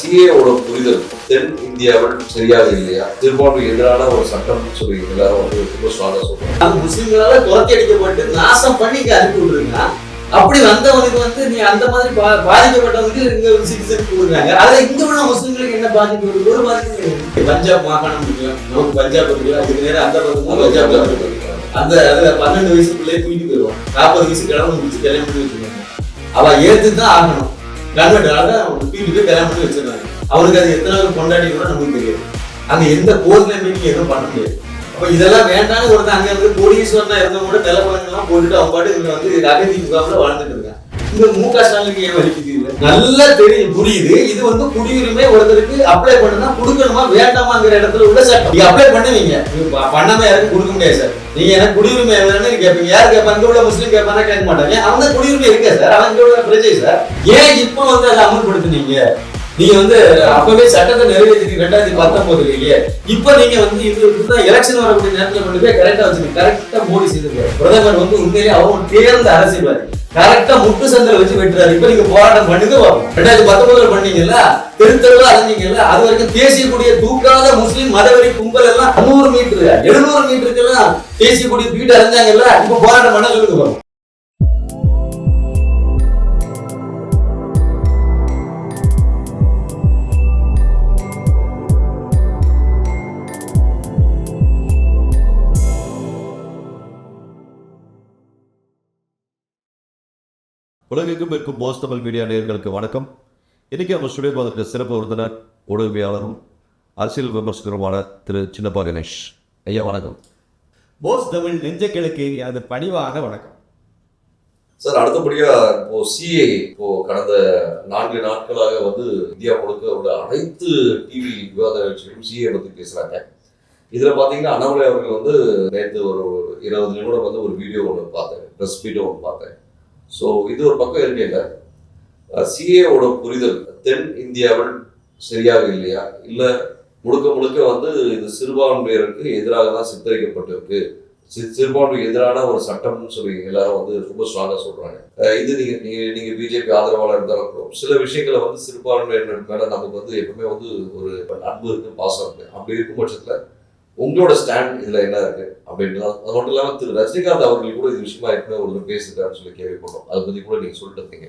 சிஏவோட புரிதல் தென் இந்தியாவில் சரியாக இல்லையா? சிறுபான்மை எதிரான ஒரு சட்டம் சொல்லி எல்லாரும் வந்து ரொம்ப ஸ்ட்ராங்கா சொல்றாங்க முஸ்லிம்களால துரத்தி அடிக்கப்பட்டு நாசம் பண்ணி அனுப்பி விடுறீங்க அப்படி வந்தவனுக்கு வந்து நீ அந்த மாதிரி பாதிக்கப்பட்டவனுக்கு இங்க சிட்டிசன் கொடுக்குறாங்க. அதுல இங்க உள்ள முஸ்லிம்களுக்கு என்ன பாதிப்பு இருக்கு? ஒரு பாதிப்பு. பஞ்சாப் மாகாணம் நமக்கு பஞ்சாப் இருக்கு அதுக்கு நேரம் அந்த பக்கமும் பஞ்சாப் இருக்கு. அந்த அதுல பன்னெண்டு வயசு பிள்ளைய தூக்கிட்டு போயிடுவான். நாற்பது வயசு கிழமை முடிச்சு கல்யாணம் பண்ணி வச்சிருக்காங்க அவ ஏத்து தான் ஆகணும். கன்வெர்ட் ஆக தூக்கிட்டு கல்யாணம் பண்ணி வச்சிருக்காங்க அவனுக்கு அது எத்தனை நாள் கொண்டாடி கூட நமக்கு தெரியாது. அங்க எந்த போர்ல மீட்டிங் எதுவும் பண்ண முடியாது. அப்ப இதெல்லாம் வேண்டாம்னு ஒருத்தன் அங்க இருந்து கோடீஸ்வரனா இருந்தவங்க கூட நிலப்பழங்கள்லாம் போட்டுட்டு அவங்க பாட்டு இங்க வந்து அகதி முகாமில் வாழ்ந்துட்டு இருக்காங்க இந்த மு க ஸ்டாலினுக்கு ஏன் வலிக்குது இல்ல நல்லா தெரியும் புரியுது. இது வந்து குடியுரிமை ஒருத்தருக்கு அப்ளை பண்ணுனா கொடுக்கணுமா வேண்டாமாங்கிற இடத்துல உள்ள சட்டம் நீங்க அப்ளை பண்ணுவீங்க. பண்ணாம யாருக்கும் கொடுக்க முடியாது சார். நீங்க எனக்கு குடியுரிமை என்னன்னு கேட்பீங்க யார் கேட்பாங்க இங்க உள்ள முஸ்லீம் கேட்பானா கேட்க மாட்டாங்க. அவங்க குடியுரிமை இருக்கா சார். அவங்க உள்ள பிரஜை சார். ஏன் இப்போ வந்து அதை அமல்படுத்துனீங்க? நீங்க வந்து அப்பவே சட்டத்தை நிறைவேற்றி ரெண்டாயிரத்தி பத்தொன்பதுலயே இப்ப நீங்க வந்து இது எலெக்ஷன் வரக்கூடிய நேரத்துல கொண்டு போய் கரெக்டா வச்சுக்கணும். கரெக்டா மோடி செய்திருக்காரு. பிரதமர் வந்து உண்மையிலேயே அவரும் தேர்ந்த அரசியல்வாதி. கரெக்டா முட்டு சந்தில வச்சு வெட்டுறாரு. இப்ப நீங்க போராட்டம் பண்ணுங்க ரெண்டாயிரத்தி பத்தொன்பதுல பண்ணீங்கல்ல தெருத்தெருவா அலைஞ்சீங்கல்ல அது வரைக்கும் தேசியக்கூடிய தூக்காத முஸ்லீம் மதவெறி கும்பல் எல்லாம் நூறு மீட்டர் எழுநூறு மீட்டருக்கு எல்லாம் தேசியக்கூடிய வீட்டு அறிஞ்சாங்கல்ல அலைஞ்சாங்கல்ல இப்ப போராட்டம் பண்ண சொல்லுங்க உலகெங்கும் இருக்கும் போஸ் தமிழ் மீடியா நேயர்களுக்கு வணக்கம். இன்னைக்கு நம்ம ஸ்டுடியோ பார்த்துருக்க சிறப்பு விருந்தினர் ஊடகவியாளரும் அரசியல் விமர்சகருமான திரு சின்னப்பா கணேஷ். ஐயா வணக்கம். போஸ் தமிழ் நெஞ்சக்கிழக்கு அது பணிவாக வணக்கம். சார் அடுத்தபடியா இப்போ சிஏ இப்போ கடந்த நான்கு நாட்களாக வந்து இந்தியா முழுக்க உள்ள அனைத்து டிவி விவாத நிகழ்ச்சிகளும் சிஏ பத்தி பேசுறாங்க. இதுல பாத்தீங்கன்னா அண்ணாமலை அவர்கள் வந்து நேற்று ஒரு இருபது நிமிடம் வந்து ஒரு வீடியோ ஒன்று பார்த்தேன். ப்ரெஸ் வீடியோ ஒன்று பார்த்தேன். ஸோ இது ஒரு பக்கம் இருக்கையில சிஏவோட புரிதல். தென் இந்தியாவில் சரியாக இல்லையா? இல்லை முழுக்க முழுக்க வந்து இது சிறுபான்மையருக்கு எதிராக தான் சித்தரிக்கப்பட்டிருக்கு. சி- சிறுபான்மைக்கு எதிரான ஒரு சட்டம்னு சொல்லி எல்லாரும் வந்து ரொம்ப ஸ்ட்ராங்காக சொல்கிறாங்க இது நீங்கள் நீங்கள் நீங்கள் பிஜேபி ஆதரவாளர் இருந்தாலும் கூட சில விஷயங்களை வந்து சிறுபான்மையினர் மேலே நமக்கு வந்து எப்பவுமே வந்து ஒரு அன்பு இருக்குது பாசம் இருக்குது அப்படி இருக்கும் பட்சத்தில் உங்களோட ஸ்டாண்ட் இதுல என்ன இருக்கு? அப்படின்றது அது மட்டும் இல்லாம திரு ரஜினிகாந்த் அவர்கள் கூட இது விஷயமா ஏற்கனவே ஒரு பேசிட்டாருன்னு சொல்லி கேள்விப்பட்டோம். அதை பத்தி கூட நீங்க சொல்லிட்டு இருந்தீங்க.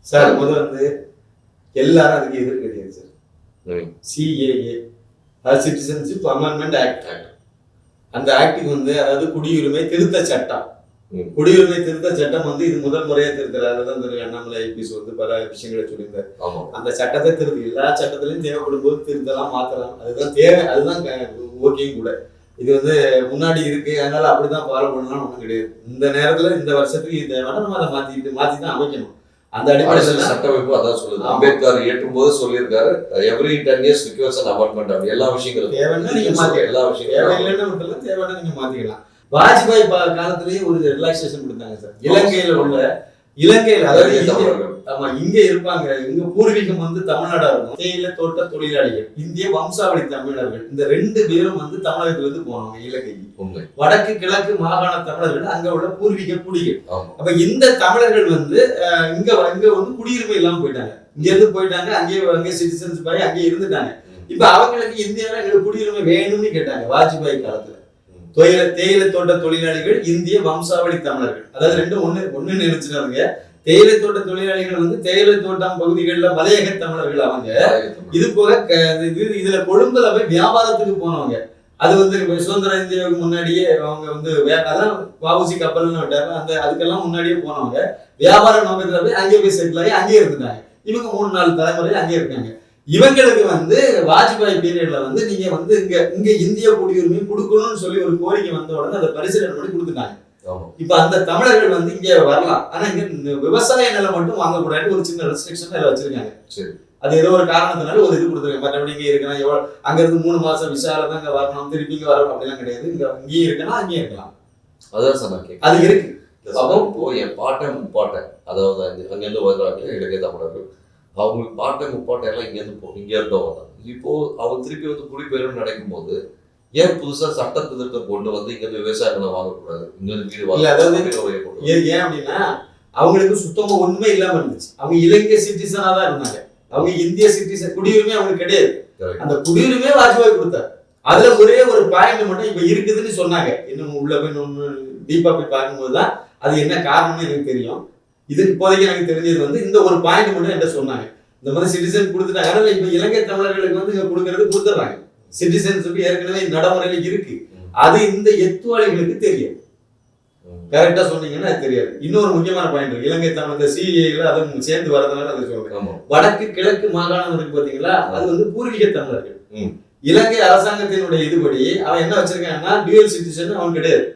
சார் முதல்ல வந்து எல்லாரும் அதுக்கு எதிர் கிடையாது சார். சிஏஏ அது சிட்டிசன்ஷிப் அமெண்ட்மெண்ட் ஆக்ட் அந்த ஆக்டுக்கு வந்து அதாவது குடியுரிமை திருத்த சட்டம். குடியுரிமை திருத்த சட்டம் வந்து இது முதல் முறையா திருத்தல. அதுதான் திரு அண்ணாமலை ஐபிஎஸ் வந்து பல விஷயங்களை சொல்லியிருந்தார். அந்த சட்டத்தை திருத்தி எல்லா சட்டத்திலையும் தேவைப்படும் போது திருத்தலாம் மாத்தலாம். அதுதான் தேவை அதுதான் ஓகேயும் கூட. இது வந்து முன்னாடி இருக்கு. அதனால அப்படிதான் ஃபாலோ பண்ணலாம் ஒன்றும் கிடையாது. இந்த நேரத்துல இந்த வருஷத்துக்கு இது தேவைன்னா நம்ம அதை மாத்திட்டு மாத்தி தான் அமைக்கணும். அந்த அடிப்படையில் சட்டமைப்பு அதான் சொல்லுது. அம்பேத்கர் ஏற்றும் போது சொல்லியிருக்காரு every ten years request and amendment அப்படி எல்லா விஷயங்களும் தேவைன்னா நீங்க மாத்திக்கலாம். எல்லா விஷயங்களும் தேவையில்லைன்னு விட்டுலாம் தேவைன்னா நீங்க மாத்திக்கலாம். வாஜ்பாய் காலத்திலேயே ஒரு ரிலாக்ஸேஷன் கொடுத்தாங்க சார். இலங்கையில உள்ள இலங்கையில அதாவது ஆமா இங்க இருப்பாங்க. இங்க பூர்வீகம் வந்து தமிழ்நாடா இருக்கும். தேயிலை தோட்ட தொழிலாளிகள் இந்திய வம்சாவளி தமிழர்கள் இந்த ரெண்டு பேரும் வந்து தமிழகத்துல இருந்து போனாங்க இலங்கைக்கு வடக்கு கிழக்கு மாகாண தமிழர்கள் அங்க உள்ள பூர்வீக குடிகள். அப்ப இந்த தமிழர்கள் வந்து இங்க இங்க வந்து குடியுரிமை இல்லாம போயிட்டாங்க. இங்க இருந்து போயிட்டாங்க அங்கேயே அங்கே சிட்டிசன்ஸ் பாய் அங்கேயே இருந்துட்டாங்க. இப்ப அவங்களுக்கு இந்தியாவில எங்களுக்கு குடியுரிமை வேணும்னு கேட்டாங்க வாஜ்பாய் காலத்துல. தொழில தேயிலை தோட்ட தொழிலாளிகள் இந்திய வம்சாவளி தமிழர்கள். அதாவது ரெண்டும் ஒண்ணு ஒண்ணு நினைச்சுனாங்க தேயிலை தோட்ட தொழிலாளிகள் வந்து தேயிலை தோட்டம் பகுதிகளில் மலையக தமிழர்கள் அவங்க. இது போக இது இதுல கொழும்புல போய் வியாபாரத்துக்கு போனவங்க. அது வந்து சுதந்திர இந்தியாவுக்கு முன்னாடியே அவங்க வந்து அதான் வவுசி கப்பல்னு விட்டாரு அந்த அதுக்கெல்லாம் முன்னாடியே போனவங்க. வியாபார நோக்கத்துல போய் அங்கேயே போய் செட்டில் ஆகி அங்கேயே இருந்துட்டாங்க. இவங்க மூணு நாலு தலைமுறை அங்கேயே இருக்காங்க. இவங்களுக்கு வந்து வாஜ்பாய் பீரியட்ல வந்து நீங்க வந்து இங்க இங்க இந்திய குடியுரிமை கொடுக்கணும்னு சொல்லி ஒரு கோரிக்கை வந்த உடனே அதை பரிசீலனை பண்ணி கொடுத்துட்டாங்க. இப்ப அந்த தமிழர்கள் வந்து இங்க வரலாம். ஆனா இங்க விவசாய நிலம் மட்டும் வாங்கக்கூடாது ஒரு சின்ன ரெஸ்ட்ரிக்ஷன் அதில் வச்சிருக்காங்க. சரி. அது ஏதோ ஒரு காரணத்தினால ஒரு இது கொடுத்துருக்காங்க. மற்றபடி இங்கே இருக்கலாம் எவ்வளோ அங்க இருந்து மூணு மாசம் விசால தான் இங்க வரணும் திருப்பி இங்க வரணும் அப்படிலாம் கிடையாது. இங்க இங்கேயும் இருக்கலாம் அங்கேயும் இருக்கலாம். நான் கேட்கிறேன். அது இருக்கு. அப்போ என் பாட்டன் முப்பாட்டன் அதாவது அங்கேருந்து வருவாங்க இலங்கை தமிழர்கள் அவங்களுக்கு பாட்டன் முப்பாட்டன் எல்லாம் இங்கேருந்து போ இங்கே இருந்தவங்க தான் இப்போ அவங்க திருப்பி வந்து குடிபெயரும் நினைக்கும் போது ஏன் புதுசா சட்ட திருத்தம் கொண்டு வந்து இங்கேருந்து விவசாய நிலம் வாங்கக்கூடாது? இங்கேருந்து வீடு வாங்க ஏன் அப்படின்னா அவங்களுக்கு சுத்தமா உண்மை இல்லாம இருந்துச்சு. அவங்க இலங்கை சிட்டிசனா தான் இருந்தாங்க. அவங்க இந்திய சிட்டிசன் குடியுரிமை அவங்களுக்கு கிடையாது. அந்த குடியுரிமை வாஜ்பாய் கொடுத்தார். அதுல ஒரே ஒரு பாயிண்ட் மட்டும் இப்ப இருக்குதுன்னு சொன்னாங்க. இன்னும் உள்ள போய் டீப்பா போய் பார்க்கும்போது தான் அது என்ன காரணம்னு எனக்கு தெரியும். இது இப்போதைக்கு எனக்கு தெரிஞ்சது வந்து இந்த ஒரு பாயிண்ட் மட்டும் என்கிட்ட சொன்னாங்க. இந்த மாதிரி சிட்டிசன் கொடுத்துட்டாங்க அதனால இப்ப இலங்கை தமிழர்களுக்கு வந்து இங்க கொடுக்கறது கொடுத்துட்றாங்க. சிட்டிசன்ஷிப் ஏற்கனவே நடைமுறையில இருக்கு. அது இந்த எத்துவாளிகளுக்கு தெரியும். கரெக்டா சொன்னீங்கன்னா அது தெரியாது. இன்னொரு முக்கியமான பாயிண்ட் இருக்கு. இலங்கை தமிழ் இந்த சிஏல அது சேர்ந்து வரதுனால அதை சொல்றேன். வடக்கு கிழக்கு மாகாணம் இருக்கு பாத்தீங்களா அது வந்து பூர்வீக தமிழர்கள். இலங்கை அரசாங்கத்தினுடைய இதுபடி அவன் என்ன வச்சிருக்கான்னா டியூயல் சிட்டிசன் அவன் கிடையாது.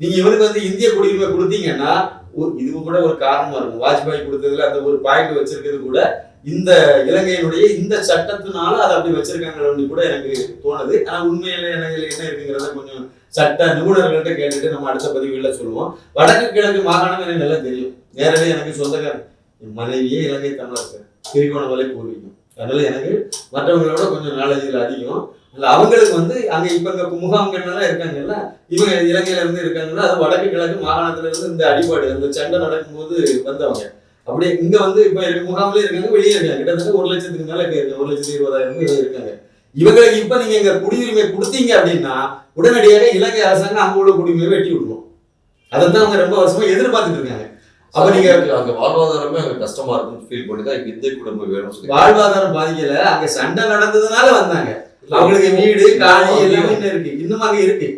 நீங்க இவனுக்கு வந்து இந்திய குடியுரிமை கொடுத்தீங்கன்னா ஒரு- கூட ஒரு காரணமா இருக்கும் வாஜ்பாய் கொடுத்ததுல அந்த ஒரு பாயிண்ட் வச்சிருக்கிறது கூட இந்த இலங்கையினுடைய இந்த சட்டத்தினால அதை அப்படி வச்சிருக்காங்க கூட எனக்கு தோணுது. ஆனா உண்மையில எனக்கு என்ன இருக்குங்கிறத கொஞ்சம் சட்ட நிபுணர்கள்ட்ட கேட்டுட்டு நம்ம அடுத்த பதிவுகளில் சொல்லுவோம். வடக்கு கிழக்கு மாகாணம் எனக்கு நல்லா தெரியும். நேரடியாக எனக்கு சொந்தக்காரன் என் மனைவியே இலங்கை தமிழர் திருகோணமலை பூர்வீகம். அதனால எனக்கு மற்றவங்களோட கொஞ்சம் நாலேஜில் அதிகம். இல்ல அவங்களுக்கு வந்து அங்க இப்ப இங்க முகாம்கள்லாம் இருக்காங்கல்ல இவங்க இலங்கையில இருந்து இருக்காங்கல்ல அது வடக்கு கிழக்கு மாகாணத்துல இருந்து இந்த அடிபாடு அந்த சண்டை நடக்கும்போது வந்தவங்க. அப்படியே இங்க வந்து இப்ப முகாம்லயே இருக்காங்க வெளியே இருக்காங்க. கிட்டத்தட்ட ஒரு லட்சத்துக்கு மேல இருக்காங்க. ஒரு லட்சத்தி இருபதாயிரம் இருக்காங்க. இவங்களுக்கு இப்ப நீங்க இங்க குடியுரிமை கொடுத்தீங்க அப்படின்னா உடனடியாக இலங்கை அரசாங்கம் அங்க உள்ள குடியுரிமையை வெட்டி விட்டுரும். அதைத்தான் அவங்க ரொம்ப வருஷமா எதிர்பார்த்துட்டு இருக்காங்க. அப்ப நீங்க- அங்க வாழ்வாதாரமே அங்க கஷ்டமா இருக்குன்னு ஃபீல் பண்ணி தான் இந்திய குடும்பம் சொல்லி வாழ்வாதாரம் பாதிக்கல அங்க சண்டை நடந்ததுனால வந்தாங்க. அவங்களுக்கு வீடு காணி எல்லாமே இன்னும் இருக்கு. இன்னும் அங்க இருக்கு.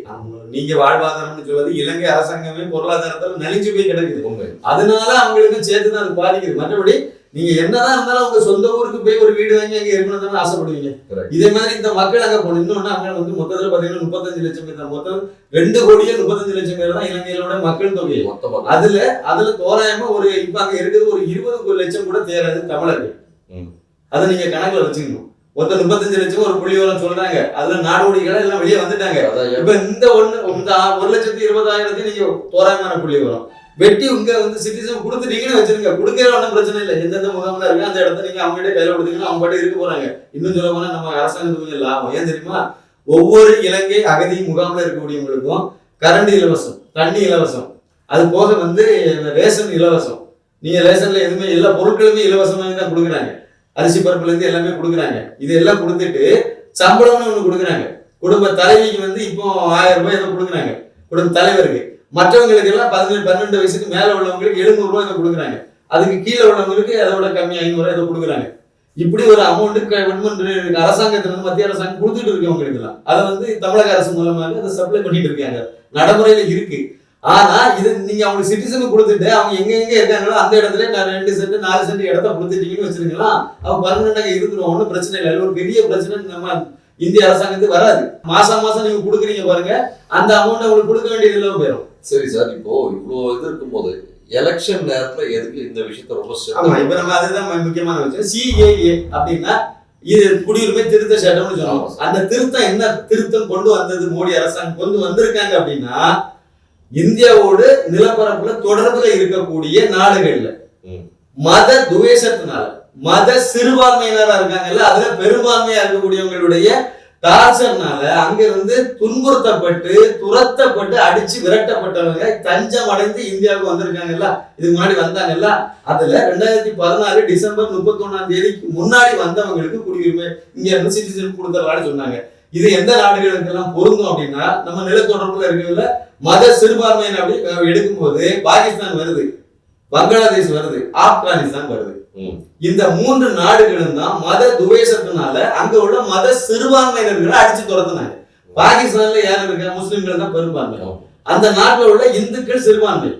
நீங்க வாழ்வாதாரம்னு சொல்றது இலங்கை அரசாங்கமே பொருளாதாரத்துல நலிஞ்சு போய் கிடக்குது. அதனால அவங்களுக்கும் சேர்த்து தான் அது பாதிக்குது. மற்றபடி நீங்க என்னதான் இருந்தாலும் உங்க சொந்த ஊருக்கு போய் ஒரு வீடு வாங்கி அங்க இருக்கணும் தானே ஆசைப்படுவீங்க. இதே மாதிரி இந்த மக்கள் அங்க போகணும் இன்னொன்னு அங்க வந்து மொத்தத்துல பாத்தீங்கன்னா முப்பத்தஞ்சு லட்சம் பேர் தான். மொத்தம் ரெண்டு கோடியே முப்பத்தஞ்சு லட்சம் பேர் தான் இலங்கையிலோட மக்கள் தொகை. மொத்தமா அதுல அதுல தோராயமா ஒரு இப்ப அங்க இருக்கிறது ஒரு இருபது லட்சம் கூட தேராது தமிழர்கள். அதை நீங்க கணக்குல வச்சுக்கணும். மொத்தம் முப்பத்தஞ்சு லட்சம் ஒரு புள்ளிவரம் சொல்றாங்க. அதுல நாடோடிகள் எல்லாம் வெளியே வந்துட்டாங்க. இப்ப இந்த ஒண்ணு இந்த ஒரு லட்சத்தி இருபதாயிரத்தி நீங்க தோராயமான புள்ளி வரும். வெட்டி உங்க வந்து சிட்டிசன் கொடுத்துட்டீங்கன்னு வச்சிருங்க. கொடுக்கற ஒன்றும் பிரச்சனை இல்லை. எந்தெந்த முகாம்ல இருக்கு அந்த இடத்த நீங்க அவங்க கிட்ட கையில கொடுத்தீங்கன்னா அவங்க பாட்டு இருக்க போறாங்க. இன்னும் சொல்ல போனா நம்ம அரசாங்கத்துக்கு கொஞ்சம் லாபம். ஏன் தெரியுமா? ஒவ்வொரு இலங்கை அகதி முகாம்ல இருக்கக்கூடியவங்களுக்கும் கரண்ட் இலவசம் தண்ணி இலவசம். அது போக வந்து ரேஷன் இலவசம். நீங்க ரேஷன்ல எதுவுமே எல்லா பொருட்களுமே இலவசமாக தான் கொடுக்குறாங்க. அரிசி பருப்புல இருந்து எல்லாமே கொடுக்குறாங்க. இது எல்லாம் கொடுத்துட்டு சம்பளம்னு ஒண்ணு கொடுக்குறாங்க. குடும்ப தலைவிக்கு வந்து இப்போ ஆயிரம் ரூபாய் ஏதோ கொடுக்குறாங்க. குடும்ப தலைவருக்கு. மற்றவங்களுக்கு எல்லாம் பதினேழு பன்னெண்டு வயசுக்கு மேல உள்ளவங்களுக்கு எழுநூறு ரூபாய் ஏதோ கொடுக்குறாங்க. அதுக்கு கீழே உள்ளவங்களுக்கு அதோட கம்மி ஐநூறு ஏதோ கொடுக்குறாங்க. இப்படி ஒரு அமௌண்ட்டு அரசாங்கத்துல மத்திய அரசாங்கம் கொடுத்துட்டு இருக்கு உங்களுக்கு எல்லாம் அதை வந்து தமிழக அரசு மூலமாக அதை சப்ளை பண்ணிட்டு இருக்காங்க. நடைமுறையில இருக்கு. ஆனா இது நீங்க அவங்க சிட்டிசனுக்கு கொடுத்துட்டு அவங்க எங்க எங்க இருக்காங்களோ அந்த இடத்துல நான் ரெண்டு சென்ட் நாலு சென்ட் இடத்த கொடுத்துட்டீங்கன்னு வச்சிருங்களா அவங்க பர்மனண்டாக இருந்துரும் ஒன்றும் பிரச்சனை இல்லை. ஒரு பெரிய பிரச்சனை நம்ம இந்திய அரசாங்கத்துக்கு வராது. மாசம் மாசம் நீங்க கொடுக்குறீங்க பாருங்க. அந்த அமௌண்ட் உங்களுக்கு கொடுக்க வேண்டியது இல்லாம போயிடும் சரி சார் இப்போ இவ்வளவு இது இருக்கும்போது எலெக்ஷன் நேரத்துல எதுக்கு இந்த விஷயத்த ரொம்ப ஆமா இப்ப நம்ம அதுதான் முக்கியமான விஷயம். சிஏஏ அப்படின்னா இது குடியுரிமை திருத்த சட்டம்னு சொல்லுவோம். அந்த திருத்தம் என்ன திருத்தம் கொண்டு வந்தது மோடி அரசாங்கம் கொண்டு வந்திருக்காங்க அப்படின்னா இந்தியாவோடு நிலப்பரப்புல தொடர்புல இருக்கக்கூடிய நாடுகள்ல. மத துவேஷத்தினால மத சிறுபான்மையினரா இருக்காங்கல்ல அதுல பெரும்பான்மையா இருக்கக்கூடியவங்களுடைய டார்ச்சர்னால அங்க இருந்து துன்புறுத்தப்பட்டு துரத்தப்பட்டு அடிச்சு விரட்டப்பட்டவங்க தஞ்சம் அடைந்து இந்தியாவுக்கு வந்திருக்காங்கல்ல இதுக்கு முன்னாடி வந்தாங்கல்ல அதுல ரெண்டாயிரத்தி பதினாலு டிசம்பர் முப்பத்தி ஒண்ணாம் தேதிக்கு முன்னாடி வந்தவங்களுக்கு குடியுரிமை இங்க இருந்து சிட்டிசன் கொடுத்துடலாம்னு சொன்னாங்க இது எந்த நாடுகளுக்கு எல்லாம் பொருந்தும் அப்படின்னா நம்ம நிலத்தொடர்புல இருக்கிறதுல மத சிறுபான்மையினர் அப்படி எடுக்கும்போது பாகிஸ்தான் வருது பங்களாதேஷ் வருது ஆப்கானிஸ்தான் வருது. இந்த மூன்று நாடுகளும் தான் மத துவேஷத்தினால அங்க உள்ள மத சிறுபான்மையினர்களை அடிச்சு துரத்துனாங்க. பாகிஸ்தான்ல யார் இருக்கா? முஸ்லிம்கள் தான் பெரும்பான்மை. அந்த நாட்டில் உள்ள இந்துக்கள் சிறுபான்மை.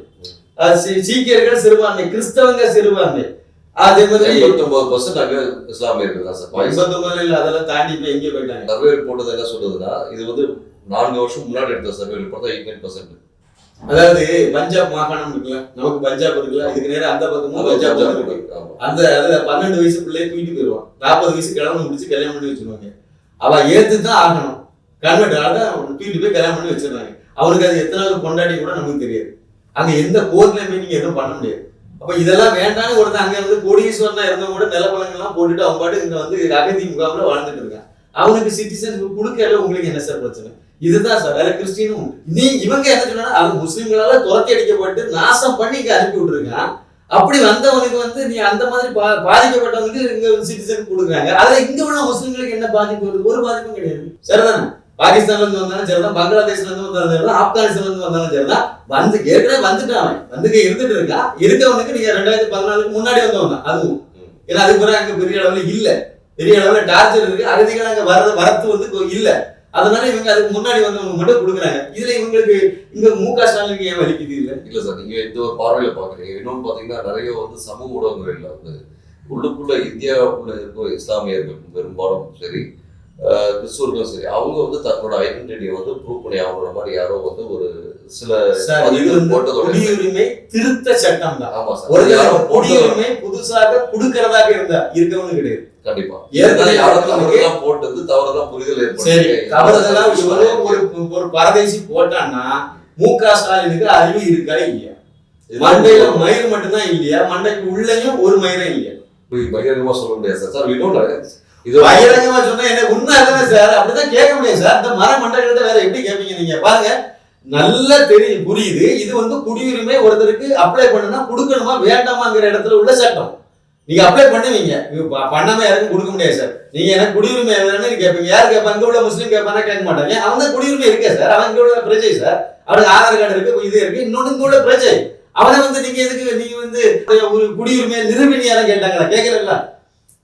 சீக்கியர்கள் சிறுபான்மை கிறிஸ்தவங்க சிறுபான்மை. அதே மாதிரி எண்பத்தொன்பது பர்சன்ட் அங்க இஸ்லாமியர்கள் தான் சார். எண்பத்தொன்பதுல அதெல்லாம் தாண்டி இப்ப எங்கே போயிட்டாங்க? சர்வே ரிப்போர்ட் என்ன சொல்றதுன்னா இது வந்து நான்கு வருஷம் முன்னாடி எடுத்த சர்வே ரிப்போர்ட் தான் எயிட் பர்சன்ட் அதாவது பஞ்சாப் மாகாணம் இருக்குல்ல நமக்கு பஞ்சாப் இருக்குல்ல இதுக்கு நேரம் அந்த பக்கமும் பஞ்சாப் இருக்கு. அந்த அதுல பன்னெண்டு வயசு பிள்ளைய தூக்கிட்டு போயிடுவான் நாற்பது வயசு கிழமை முடிச்சு கல்யாணம் பண்ணி வச்சிருவாங்க. அவ ஏத்து தான் ஆகணும். கன்வெர்ட் அதான் தூக்கிட்டு போய் கல்யாணம் பண்ணி வச்சிருந்தாங்க அவனுக்கு அது எத்தனாவது கொண்டாடி கூட நமக்கு தெரியாது. அங்க எந்த கோர்ட்லயுமே நீங்க எதுவும் பண்ண முடியாது. அப்ப இதெல்லாம் வேண்டாம்னு ஒருத்தன் அங்க இருந்து கோடீஸ்வரனா இருந்தவங்க கூட நிலப்பழங்கள்லாம் போட்டுட்டு அவன் பாட்டு இங்க வந்து அகதி முகாமில் வாழ்ந்துட்டு இருக்கான். அவனுக்கு சிட்டிசன் கொடுக்கல உங்களுக்கு என்ன சார் பிரச்சனை? இதுதான் சார் வேற கிறிஸ்டினும் நீ இவங்க என்ன சொன்னா அது முஸ்லீம்களால துரத்தி அடிக்கப்பட்டு நாசம் பண்ணி இங்க அனுப்பி விட்டுருக்கான். அப்படி வந்தவனுக்கு வந்து நீ அந்த மாதிரி பா- பாதிக்கப்பட்டவனுக்கு இங்க சிட்டிசன் கொடுக்குறாங்க. அதுல இங்க உள்ள முஸ்லீம்களுக்கு என்ன பாதிப்பு வருது? ஒரு பாதிப்பும் கிடையாது. சரிதானே? பாகிஸ்தான்ல இருந்து வந்தாலும் சரிதான் பங்களாதேஷ்ல இருந்து வந்தாலும் சரிதான் ஆப்கானிஸ்தான்ல இருந்து வந்தாலும் சரிதான். வந்து ஏற்கனவே வந்துட்டான் வந்து இருந்துட்டு இருக்கா. இருக்கவனுக்கு நீங்க ரெண்டாயிரத்தி பதினாலுக்கு முன்னாடி வந்தவங்க அதுவும். ஏன்னா அதுக்கு பிறகு அங்க பெரிய அளவுல இல்ல. பெரிய அளவுல டார்ச்சர் இருக்கு. அகதிகள் அங்க வர வரத்து வந்து இல்ல. அதனால இவங்க அதுக்கு முன்னாடி வந்தவங்க மட்டும் கொடுக்குறாங்க. இதுல இவங்களுக்கு இங்க மு க ஸ்டாலினுக்கு ஏன் வலிக்குது இல்ல இல்ல சார் நீங்க இந்த ஒரு பார்வையில பாக்குறீங்க இன்னொன்னு பாத்தீங்கன்னா நிறைய வந்து சமூக ஊடகங்கள்ல வந்து உள்ளுக்குள்ள இந்தியாவுக்குள்ள இருக்கும் இஸ்லாமியர்கள் பெரும்பாலும் சரி. கிறிஸ்துவர்களும் சரி அவங்க வந்து தன்னோட ஐடென்டிட்டியை வந்து ப்ரூவ் பண்ணி ஆகணுற மாதிரி யாரோ வந்து ஒரு சில. குடியுரிமை திருத்த சட்டம் தான். ஆமா சார். ஒரு குடியுரிமை புதுசாக கொடுக்கறதாக இருந்தா இருக்கவனு கிடையாது. கண்டிப்பா. ஏற்கனவே யாரோ அவங்களுக்கு- தவறுதெல்லாம் போட்டது தவறுதான் புரிதல் சரி தவறுதலா ஒரு ஒரு பரதேசி போட்டான்னா மு க ஸ்டாலினுக்கு அறிவு இருக்கா இல்லையா? மண்டையில மயிர் மட்டும்தான் இல்லையா? மண்டைக்கு உள்ளயும் ஒரு மயிரும் இல்லையா? பகிரங்கமா சொல்ல முடியாது சார். சார் இது பகிரங்கமா சொன்னா என்ன உண்மை அதுதானே சார் அப்படிதான் கேட்க முடியும் சார். இந்த மர மண்டலத்தை வேற எப்படி கேட்பீங்க நீங்க? பாருங்க நல்லா தெரியும் புரியுது. இது வந்து குடியுரிமை ஒருத்தருக்கு அப்ளை பண்ணுனா கொடுக்கணுமா வேண்டாமாங்கிற இடத்துல உள்ள சட்டம். நீங்க அப்ளை பண்ணுவீங்க. ப- பண்ணாம யாருக்கும் கொடுக்க முடியாது சார். நீங்க எனக்கு குடியுரிமை வேணும்னு கேட்பீங்க. யார் கேட்பாங்க இங்க உள்ள முஸ்லீம் கேட்பானா கேட்க மாட்டாங்க. அவங்க குடியுரிமை இருக்கே சார். அவங்க இங்க உள்ள பிரஜை சார். அவனுக்கு ஆதார் கார்டு இருக்கு இது இருக்கு. இன்னொன்னு இங்க உள்ள பிரஜை. அவனை வந்து நீங்க எதுக்கு நீங்க வந்து ஒரு குடியுரிமையை நிரூபினி யாரும் கேட்டாங்களா? கேட்கல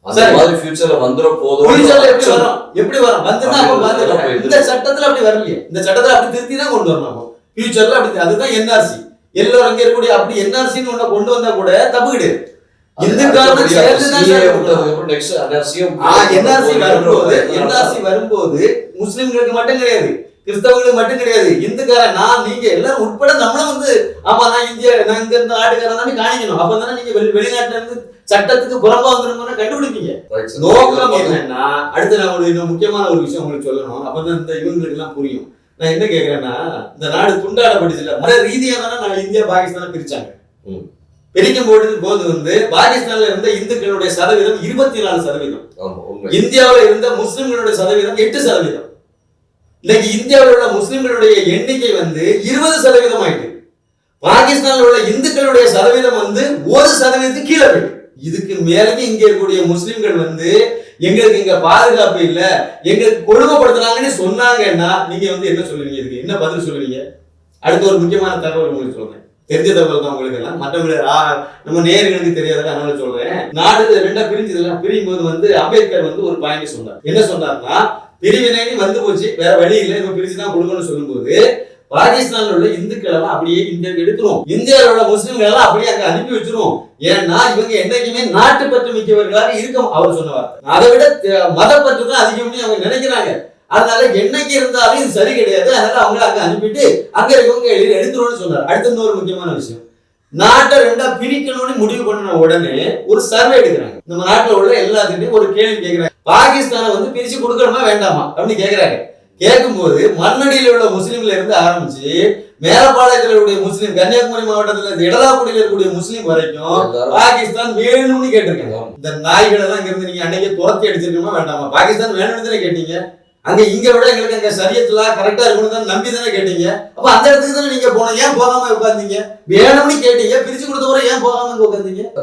அந்த சரி. மாதிரி ஃபியூச்சர்ல வந்துட போதும் புரிஞ்சல எப்படி வரும்? எப்படி வரும்? வந்துன்னா அப்ப அப்படி பாத்துக்கலாம் அப்படி இந்த சட்டத்துல அப்படி வரலையே. இந்த சட்டத்துல அப்படி திருத்தி தான் கொண்டு வரணும் ஃபியூச்சர்ல அப்படி அதுதான் என்ஆர்சி எல்லாரும் இங்க இருக்கக்கூடிய அப்படி என்ஆர்சின்னு ஒண்ண கொண்டு வந்தா கூட தப்பு கிடையாது வரும்போது முஸ்லிம்களுக்கு மட்டும் கிடையாது கிறிஸ்தவங்களுக்கு மட்டும் கிடையாது இந்துக்காரன் நான் நீங்க எல்லாரும் உட்பட நம்மளும் வந்து ஆமா நான் இந்தியா நான் இங்க இருந்த நாட்டுக்காரன் தானே காணிக்கணும். அப்ப தானே நீங்க வெளி வெளிநாட்டுல இருந்து சட்டத்துக்கு புறம்பா வந்துருமோன்னு கண்டுபிடிப்பீங்க. நோக்கம் என்னன்னா அடுத்து நான் இன்னும் முக்கியமான ஒரு விஷயம் உங்களுக்கு சொல்லணும். அப்பதான் இந்த இவங்களுக்கு எல்லாம் புரியும். நான் என்ன கேக்குறேன்னா இந்த நாடு துண்டாடப்பட்டுச்சுல மத ரீதியா தானே நான் இந்தியா பாகிஸ்தானை பிரிச்சாங்க. பிரிக்கும் போது வந்து பாகிஸ்தான்ல இருந்த இந்துக்களுடைய சதவீதம் இருபத்தி நாலு சதவீதம் இந்தியாவுல இருந்த முஸ்லிம்களுடைய சதவீதம் எட்டு சதவீதம். இன்னைக்கு இந்தியாவில் உள்ள முஸ்லிம்களுடைய எண்ணிக்கை வந்து இருபது சதவீதம் ஆயிட்டு பாகிஸ்தான்ல உள்ள இந்துக்களுடைய சதவீதம் வந்து ஒரு சதவீதத்துக்கு கீழே போயிட்டு. இதுக்கு மேலேயும் இங்கே இருக்கக்கூடிய முஸ்லிம்கள் வந்து எங்களுக்கு இங்க பாதுகாப்பு இல்ல எங்களுக்கு கொடுமைப்படுத்துறாங்கன்னு சொன்னாங்கன்னா நீங்க வந்து என்ன சொல்லுவீங்க இதுக்கு? என்ன பதில் சொல்லுவீங்க? அடுத்து ஒரு முக்கியமான தகவல் உங்களுக்கு சொல்றேன். தெரிஞ்ச தகவல் தான் உங்களுக்கு எல்லாம். மற்றவங்களுக்கு நம்ம நேர்களுக்கு தெரியாத அதனால சொல்றேன். நாடு ரெண்டா பிரிஞ்சதுல பிரியும் போது வந்து அம்பேத்கர் வந்து ஒரு பாயிண்ட் சொன்னார். என்ன சொன்னார்னா பிரிவினைன்னு வந்து போச்சு வேற வழி இல்லை இவங்க பிரிச்சு தான் கொடுக்கணும்னு சொல்லும்போது பாகிஸ்தான்ல உள்ள இந்துக்கள் எல்லாம் அப்படியே இந்தியாவுக்கு எடுத்துரும். இந்தியாவில் உள்ள முஸ்லிம்கள் எல்லாம் அப்படியே அங்க அனுப்பி வச்சிரும். ஏன்னா இவங்க என்னைக்குமே நாட்டு பற்று மிக்கவர்களாக இருக்கும் அவர் சொன்ன வார்த்தை. அதை விட மத மதப்பற்று தான் அதிகம்னு அவங்க நினைக்கிறாங்க. அதனால என்னைக்கு இருந்தாலும் இது சரி கிடையாது. அதனால அவங்கள அங்க அனுப்பிட்டு அங்க இவங்க எடுத்துருவோம்னு சொன்னார். அடுத்து இன்னொரு முக்கியமான விஷயம். நாட்டை ரெண்டா பிரிக்கணும்னு முடிவு பண்ண உடனே ஒரு சர்வே எடுக்கிறாங்க. நம்ம நாட்டில் உள்ள எல்லாத்துக்குமே ஒரு கேள்வி கேட்கிறாங்க. பாகிஸ்தானை வந்து பிரிச்சு கொடுக்கணுமா வேண்டாமா? அப்படின்னு கேட்கிறாங்க. கேட்கும்போது மண்ணடியில் உள்ள முஸ்லீம்ல இருந்து ஆரம்பிச்சு மேலப்பாளையத்தில் உள்ள முஸ்லீம் கன்னியாகுமரி மாவட்டத்துல இருந்து இடலாக்குடியில் இருக்கக்கூடிய முஸ்லீம் வரைக்கும் பாகிஸ்தான் வேணும்னு கேட்டிருக்காங்க. இந்த நாய்கள் எல்லாம் இங்க இருந்து நீங்க அன்னைக்கு துரத்தி அடிச்சிருக்கணுமா வேண்டாமா? பாகிஸ்தான் வேணும்னு தானே கேட்டீங்க. அங்க இங்க விட எங்களுக்கு அங்க சரியத்துல கரெக்டா இருக்கணும் தான் நம்பி தானே கேட்டீங்க. அப்ப அந்த இடத்துக்கு தானே நீங்க போனோம் ஏன் போகாம உட்கார்ந்தீங்க? வேணும்னு கேட்டீங்க பிரிச்சு கொடுத்தவரை ஏன் போகாம